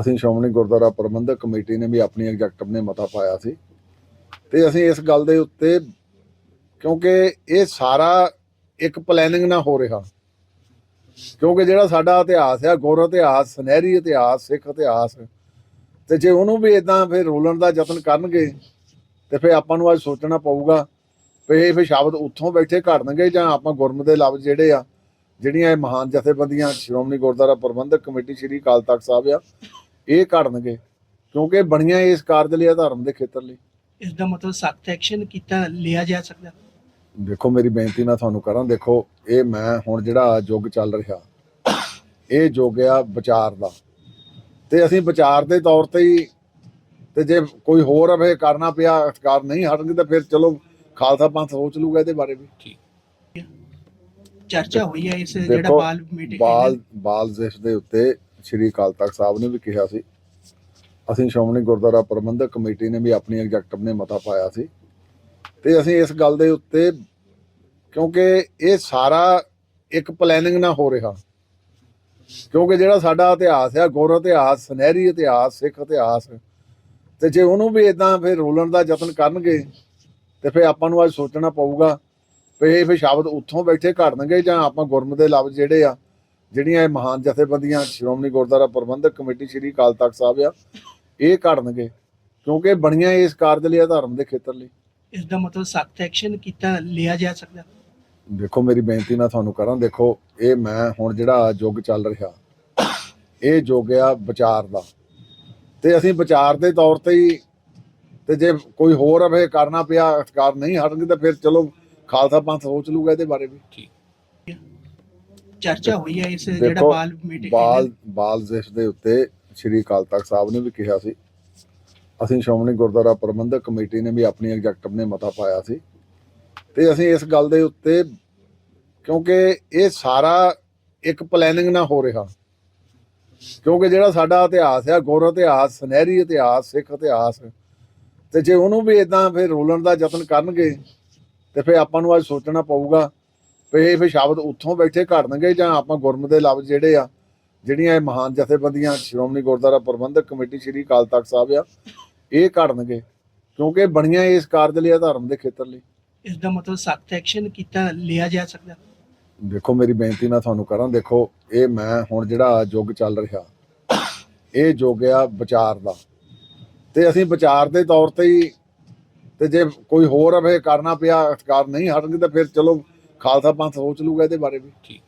ਅਸੀਂ ਸ਼੍ਰੋਮਣੀ ਗੁਰਦੁਆਰਾ ਪ੍ਰਬੰਧਕ ਕਮੇਟੀ ਨੇ ਵੀ ਆਪਣੀ ਐਗਜ਼ੈਕਟਿਵ ਨੇ ਮਤਾ ਪਾਇਆ ਸੀ। ਤੇ ਅਸੀਂ ਇਸ ਗੱਲ ਦੇ ਉੱਤੇ, ਕਿਉਂਕਿ ਇਹ ਸਾਰਾ ਇੱਕ ਪਲੈਨਿੰਗ ਨਾਲ ਹੋ ਰਿਹਾ। ਕਿਉਂਕਿ ਜਿਹੜਾ ਸਾਡਾ ਇਤਿਹਾਸ ਆ, ਗੁਰ ਇਤਿਹਾਸ, ਸੁਨਹਿਰੀ ਇਤਿਹਾਸ, ਸਿੱਖ ਇਤਿਹਾਸ, ਤੇ ਜੇ ਉਹਨੂੰ ਵੀ ਇਦਾਂ ਫਿਰ ਰੋਲਣ ਦਾ ਯਤਨ ਕਰਨਗੇ, ਤੇ ਫਿਰ ਆਪਾਂ ਨੂੰ ਅੱਜ ਸੋਚਣਾ ਪਊਗਾ, ਵੀ ਇਹ ਫਿਰ ਸ਼ਬਦ ਉੱਥੋਂ ਬੈਠੇ ਘੜਨਗੇ ਜਾਂ ਆਪਾਂ ਗੁਰਮ ਦੇ ਲਫ਼ਜ਼ ਜਿਹੜੇ ਆ, ਜਿਹੜੀਆਂ ਇਹ ਮਹਾਨ ਜਥੇਬੰਦੀਆਂ ਸ਼੍ਰੋਮਣੀ ਗੁਰਦੁਆਰਾ ਪ੍ਰਬੰਧਕ ਕਮੇਟੀ ਸ੍ਰੀ ਅਕਾਲ ਤਖਤ ਸਾਹਿਬ ਆ ਇਹ ਘੜਨਗੇ ਕਿਉਂਕਿ ਬਣੀਆਂ ਇਸ ਕਾਰਜ ਲਈ ਧਰਮ ਦੇ ਖੇਤਰ ਲਈ। ਇਸ ਦਾ ਮਤਲਬ ਸਖਤ ਐਕਸ਼ਨ ਕੀਤਾ ਲਿਆ ਜਾ ਸਕਦਾ। ਦੇਖੋ ਮੇਰੀ ਬੇਨਤੀ ਮੈਂ ਤੁਹਾਨੂੰ ਕਰਾਂ ਦੇਖੋ ਇਹ ਮੈਂ ਹੁਣ ਜਿਹੜਾ ਯੁੱਗ ਚੱਲ ਰਿਹਾ ਇਹ ਯੁੱਗ ਆ ਵਿਚਾਰ ਦਾ। ਤੇ ਅਸੀਂ ਵਿਚਾਰ ਦੇ ਤੌਰ ਤੇ ਹੀ ਤੇ ਜੇ ਕੋਈ ਹੋਰ ਅਵੇ ਕਰਨਾ ਪਿਆ ਅਖਤਿਆਰ ਨਹੀਂ ਹਟਣਗੇ ਤਾਂ ਫਿਰ ਚਲੋ ਖਾਲਸਾ ਪੰਥ ਸੋਚ ਲੂਗਾ ਇਹਦੇ ਬਾਰੇ ਵੀ। ਚਰਚਾ ਹੋਈ ਹੈ ਇਸ ਜਿਹੜਾ ਬਾਲ ਮੀਟਿੰਗ ਬਾਲ ਬਾਲ ਦਿਵਸ ਦੇ ਉੱਤੇ ਸ੍ਰੀ ਅਕਾਲ ਤਖਤ ਸਾਹਿਬ ਨੇ ਵੀ ਕਿਹਾ ਸੀ। ਅਸੀਂ ਸ਼੍ਰੋਮਣੀ ਗੁਰਦੁਆਰਾ ਪ੍ਰਬੰਧਕ ਕਮੇਟੀ ਨੇ ਵੀ ਆਪਣੀ ਐਗਜ਼ੈਕਟਿਵ ਨੇ ਮਤਾ ਪਾਇਆ ਸੀ। ਤੇ ਅਸੀਂ ਇਸ ਗੱਲ ਦੇ ਉੱਤੇ, ਕਿਉਂਕਿ ਇਹ ਸਾਰਾ ਇੱਕ ਪਲੈਨਿੰਗ ਨਾਲ ਹੋ ਰਿਹਾ। ਕਿਉਂਕਿ ਜਿਹੜਾ ਸਾਡਾ ਇਤਿਹਾਸ ਆ, ਗੁਰ ਇਤਿਹਾਸ, ਸੁਨਹਿਰੀ ਇਤਿਹਾਸ, ਸਿੱਖ ਇਤਿਹਾਸ, ਤੇ ਜੇ ਉਹਨੂੰ ਵੀ ਇਦਾਂ ਫਿਰ ਰੋਲਣ ਦਾ ਯਤਨ ਕਰਨਗੇ, ਤੇ ਫਿਰ ਆਪਾਂ ਨੂੰ ਅੱਜ ਸੋਚਣਾ ਪਊਗਾ, ਵੀ ਇਹ ਫਿਰ ਸ਼ਬਦ ਉੱਥੋਂ ਬੈਠੇ ਘੜਨਗੇ ਜਾਂ ਆਪਾਂ ਗੁਰਮ ਦੇ ਲਫ਼ਜ਼ ਜਿਹੜੇ ਆ ਜਿਹੜੀਆਂ ਇਹ ਮਹਾਨ ਜਥੇਬੰਦੀਆਂ ਸ਼੍ਰੋਮਣੀ ਗੁਰਦੁਆਰਾ ਪ੍ਰਬੰਧਕ ਕਮੇਟੀ ਸ੍ਰੀ ਅਕਾਲ ਤਖਤ ਸਾਹਿਬ ਆ ਇਹ ਘੜਨਗੇ ਕਿਉਂਕਿ ਬਣੀਆਂ ਇਸ ਕਾਰਜ ਲਈ ਆ ਧਰਮ ਦੇ ਖੇਤਰ ਲਈ। ਇਸ ਦਾ ਮਤਲਬ ਸਖਤ ਐਕਸ਼ਨ ਕੀਤਾ ਲਿਆ ਜਾ ਸਕਦਾ? ਦੇਖੋ ਮੇਰੀ ਬੇਨਤੀ ਮੈਂ ਤੁਹਾਨੂੰ ਕਰਾਂ ਦੇਖੋ ਇਹ ਮੈਂ ਹੁਣ ਜਿਹੜਾ ਯੁੱਗ ਚੱਲ ਰਿਹਾ ਇਹ ਯੁੱਗ ਆ ਵਿਚਾਰ ਦਾ। ਤੇ ਅਸੀਂ ਵਿਚਾਰ ਦੇ ਤੌਰ ਤੇ ਹੀ ਤੇ ਜੇ ਕੋਈ ਹੋਰ ਅਵੇ ਕਰਨਾ ਪਿਆ ਅਖਤਿਆਰ ਨਹੀਂ ਹਟਣਗੇ ਤਾਂ ਫਿਰ ਚਲੋ ਖਾਲਸਾ ਪੰਥ ਸੋਚ ਲੂਗਾ ਇਹਦੇ ਬਾਰੇ ਵੀ। ਚਰਚਾ ਹੋਈ ਹੈ ਇਸ ਜਿਹੜਾ ਦੇਖੋ, ਬਾਲ ਮੀਟਿੰਗ ਬਾਲ ਬਾਲ ਦਿਵਸ ਦੇ ਉੱਤੇ ਸ੍ਰੀ ਅਕਾਲ ਤਖਤ ਸਾਹਿਬ ਨੇ ਵੀ ਕਿਹਾ ਸੀ। ਅਸੀਂ ਸ਼੍ਰੋਮਣੀ ਗੁਰਦੁਆਰਾ ਪ੍ਰਬੰਧਕ ਕਮੇਟੀ ਨੇ ਵੀ ਆਪਣੀ ਐਗਜ਼ੈਕਟਿਵ ਨੇ ਮਤਾ ਪਾਇਆ ਸੀ। ਤੇ ਅਸੀਂ ਇਸ ਗੱਲ ਦੇ ਉੱਤੇ ਕਿਉਂਕਿ ਇਹ ਸਾਰਾ ਇੱਕ ਪਲੈਨਿੰਗ ਨਾਲ ਹੋ ਰਿਹਾ। ਕਿਉਂਕਿ ਜਿਹੜਾ ਸਾਡਾ ਇਤਿਹਾਸ ਆ ਗੁਰ ਇਤਿਹਾਸ ਸੁਨਹਿਰੀ ਇਤਿਹਾਸ ਸਿੱਖ ਇਤਿਹਾਸ ਤੇ ਜੇ ਉਹਨੂੰ ਵੀ ਇਦਾਂ ਫਿਰ ਰੋਲਣ ਦਾ ਯਤਨ ਕਰਨਗੇ ਤੇ ਫਿਰ ਆਪਾਂ ਨੂੰ ਅੱਜ ਸੋਚਣਾ ਪਊਗਾ ਇਹ ਫਿਰ ਸ਼ਬਦ ਉੱਥੋਂ ਬੈਠੇ ਘੜਨਗੇ ਜਾਂ ਆਪਾਂ ਗੁਰਮਤਿ ਦੇ ਲਫ਼ਜ਼ ਜਿਹੜੇ ਆ ਜਿਹੜੀਆਂ ਇਹ ਮਹਾਨ ਜਥੇਬੰਦੀਆਂ ਸ਼੍ਰੋਮਣੀ ਗੁਰਦੁਆਰਾ ਪ੍ਰਬੰਧਕ ਕਮੇਟੀ ਸ੍ਰੀ ਅਕਾਲ ਤਖਤ ਸਾਹਿਬ ਆ ਇਹ ਘੜਨਗੇ ਕਿਉਂਕਿ ਬਣੀਆਂ ਇਸ ਕਾਰਜ ਲਈ ਧਰਮ ਦੇ ਖੇਤਰ ਲਈ। ਇਸ ਦਾ ਮਤਲਬ ਸਖਤ ਐਕਸ਼ਨ ਕੀਤਾ ਲਿਆ ਜਾ ਸਕਦਾ। ਦੇਖੋ ਮੇਰੀ ਬੇਨਤੀ ਮੈਂ ਤੁਹਾਨੂੰ ਕਰਾਂ ਦੇਖੋ ਇਹ ਮੈਂ ਹੁਣ ਜਿਹੜਾ ਯੁੱਗ ਚੱਲ ਰਿਹਾ ਇਹ ਯੁੱਗ ਆ ਵਿਚਾਰ ਦਾ। ਤੇ ਅਸੀਂ ਵਿਚਾਰ ਦੇ ਤੌਰ ਤੇ ਹੀ ਤੇ ਜੇ ਕੋਈ ਹੋਰ ਅਵੇ ਕਰਨਾ ਪਿਆ ਅਖਤਿਆਰ ਨਹੀਂ ਹਟਣਗੇ ਤਾਂ ਫਿਰ ਚਲੋ ਖਾਲਸਾ ਪੰਥ ਸੋਚ ਲੂਗਾ ਇਹਦੇ ਬਾਰੇ ਵੀ।